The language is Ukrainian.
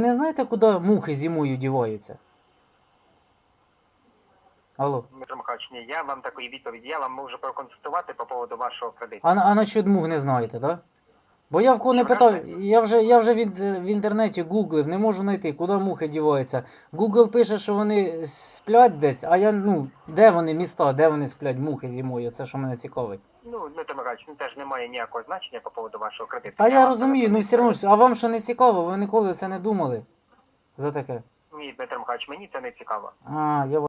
Ви не знаєте, куди мухи зимою діваються? Алло. Дмитро Михайлович, ні, я вам такої відповіді, я вам можу проконсультувати по поводу вашого кредиту. А, на- а насчет мух не знаєте, так? Да? Бо я в кого не питав, я вже, я вже від, в інтернеті гуглив, не можу знайти, куди мухи діваються. Google пише, що вони сплять десь, а я, ну, де вони міста, де вони сплять мухи зимою, це що мене цікавить. Ну, Дмитро Михайлович, ну теж немає ніякого значення по поводу вашого кредиту. Та я вам розумію, ну все одно, а вам що не цікаво, ви ніколи це не думали за таке? Ні, Дмитро Михайлович, мені це не цікаво. А, я